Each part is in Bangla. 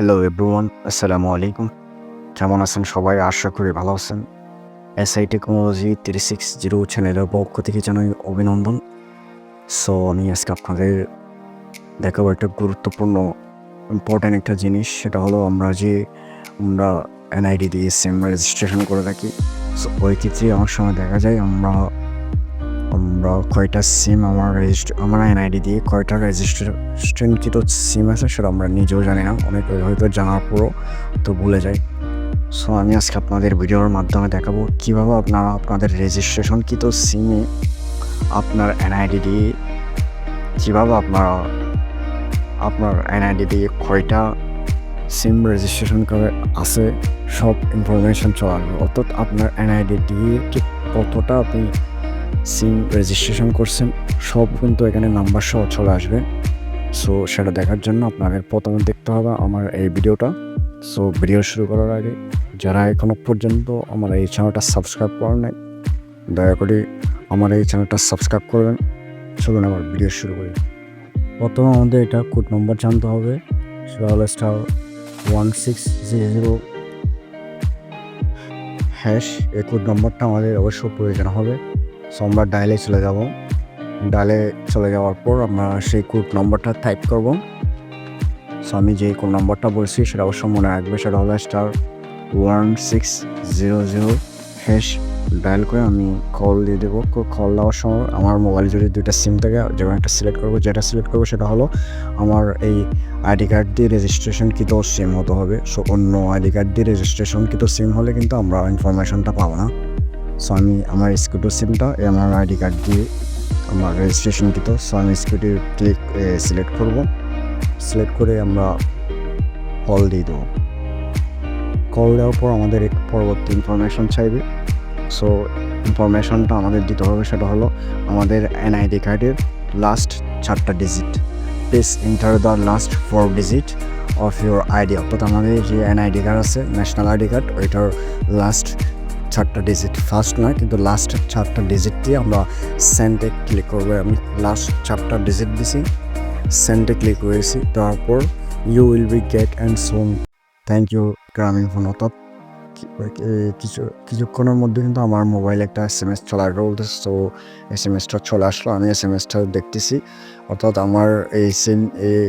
হ্যালো এভরিওয়ান আসসালামু আলাইকুম কেমন আছেন সবাই? আশা করি ভালো আছেন। SI technology three six zero চ্যানেলের পক্ষ থেকে জানাই অভিনন্দন। সো আমি আজকে আপনাদের দেখাবো একটা গুরুত্বপূর্ণ ইম্পর্ট্যান্ট একটা জিনিস। সেটা হলো আমরা যে আমরা এনআইডি দিয়ে সিম রেজিস্ট্রেশন করে থাকি। সো ওই ক্ষেত্রে অনেক সময় দেখা যায় আমরা আমরা কয়টা সিম আমার রেজিস্টার আমার এনআইডি দিয়ে কয়টা রেজিস্ট্রেশনকৃত সিম আছে সেটা আমরা নিজেও জানি না। অনেক হয়তো জানার পরও তো ভুলে যাই সো আমি আজকে আপনাদের ভিডিওর মাধ্যমে দেখাবো কীভাবে আপনারা আপনাদের রেজিস্ট্রেশনকৃত সিমে আপনার এনআইডি দিয়ে কীভাবে আপনারা আপনার এনআইডি দিয়ে কয়টা সিম রেজিস্ট্রেশন করে আছে সব ইনফরমেশন চলে আসবে অর্থাৎ আপনার এনআইডি দিয়ে ঠিক কতটা আপনি সিম রেজিস্ট্রেশন করছেন, সব কিন্তু এখানে নাম্বার সহ চলে আসবে। সো সেটা দেখার জন্য আপনাদের প্রথমে দেখতে হবে আমার এই ভিডিওটা। সো ভিডিও শুরু করার আগে যারা এখনও পর্যন্ত আমার এই চ্যানেলটা সাবস্ক্রাইব করেন নাই, দয়া করে আমার এই চ্যানেলটা সাবস্ক্রাইব করবেন। চলুন আমার ভিডিও শুরু করি। প্রথমে আমাদের এটা কোড নম্বর জানতে হবে। সেটা হলো star one six zero zero hash এই কোড নম্বরটা আমাদের অবশ্য প্রয়োজন হবে। সো আমরা ডায়ালে চলে যাব। ডায়ালে চলে যাওয়ার পর আমরা সেই কোড নম্বরটা টাইপ করব। সো আমি যে কোড নম্বরটা বলছি, সেটা অবশ্য মনে রাখবে, সেটা হলো star one six zero zero hash dial করে আমি কল দিয়ে দেবো। কল দেওয়ার সময় আমার মোবাইলে যদি দুইটা সিম থাকে যে একটা সিলেক্ট করব, যেটা সিলেক্ট করব, সেটা হলো আমার এই আইডি কার্ড দিয়ে রেজিস্ট্রেশন কিন্তু সিম হতে হবে। সো অন্য আইডি কার্ড দিয়ে রেজিস্ট্রেশন কিন্তু সিম হলে কিন্তু আমরা ইনফরমেশনটা পাবো না। সো আমি আমার স্কুটির সিমটা আমার আইডি কার্ড দিয়ে আমার রেজিস্ট্রেশন দিত সো আমি স্কুটির ক্লিক সিলেক্ট করব। সিলেক্ট করে আমরা কল দিয়ে দেবো। কল দেওয়ার পর আমাদের এক পরবর্তী ইনফরমেশন চাইবে। সো ইনফরমেশনটা আমাদের দিতে হবে, সেটা হলো আমাদের এনআইডি কার্ডের লাস্ট চারটা digit please enter the last four digit of your ID অর্থাৎ আমাদের যে এনআইডি কার্ড আছে ন্যাশনাল আইডি কার্ড ওইটার লাস্ট চারটা ডিজিট ফার্স্ট নয়, কিন্তু লাস্ট চারটা ডিজিট দিয়ে আমরা সেন্টে ক্লিক করব। আমি লাস্ট চারটা ডিজিট দিছি সেন্টে ক্লিক করেছি, তারপর you will be get and soon thank you Grameenphone অর্থাৎ কিছু, কিছুক্ষণের মধ্যে কিন্তু আমার মোবাইলে একটা এস এম এস চলে আসবে বলতেছে তো এস এম এসটা চলে আসলো, আমি এস এম এসটা দেখতেছি। অর্থাৎ আমার এই সিম এই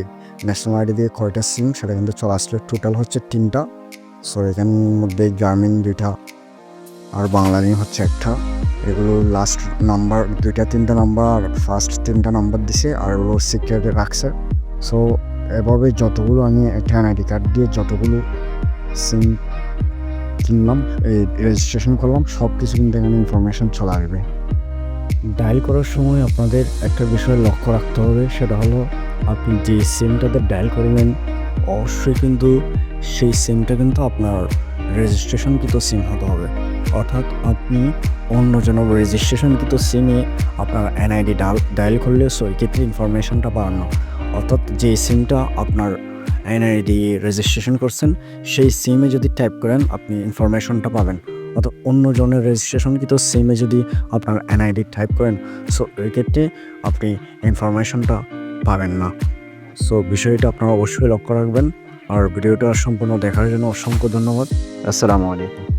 ন্যাশনাল আইডি দিয়ে কয়টা সিম সেটা কিন্তু চলে আসলো। টোটাল হচ্ছে তিনটা। সো এখানের মধ্যে গ্রামীণ দুইটা। আর বাংলা নিয়ে হচ্ছে একটা। এগুলো লাস্ট নাম্বার দুইটা, তিনটা নাম্বার আর ফার্স্ট তিনটা নাম্বার দিছে আর ওগুলো সিক্রেটে রাখছে। সো এভাবে যতগুলো আমি একটা আইডি কার্ড দিয়ে যতগুলো সিম কিনলাম, এই রেজিস্ট্রেশন করলাম সব কিছু কিন্তু এখানে ইনফরমেশন চলে আসবে। ডায়াল করার সময় আপনাদের একটা বিষয় লক্ষ্য রাখতে হবে, সেটা হলো আপনি যে সিমটাতে ডায়াল করবেন অবশ্যই কিন্তু সেই সিমটা কিন্তু আপনার রেজিস্ট্রেশনকৃত সিম হতে হবে। অর্থাৎ আপনি অন্য যেন রেজিস্ট্রেশনকৃত সিমে আপনার এনআইডি ডাল ডায়াল করলে সো ক্ষেত্রে ইনফরমেশনটা পান না অর্থাৎ যে সিমটা আপনার এনআইডি রেজিস্ট্রেশন করছেন, সেই সিমে যদি টাইপ করেন, আপনি ইনফরমেশনটা পাবেন। অর্থাৎ অন্য জনের রেজিস্ট্রেশনকৃত সিমে যদি আপনার এনআইডি টাইপ করেন সো এই ক্ষেত্রে আপনি ইনফরমেশনটা পাবেন না। সো বিষয়টা আপনারা অবশ্যই লক্ষ্য রাখবেন। আর ভিডিওটা সম্পূর্ণ দেখার জন্য অসংখ্য ধন্যবাদ। আসসালামু আলাইকুম।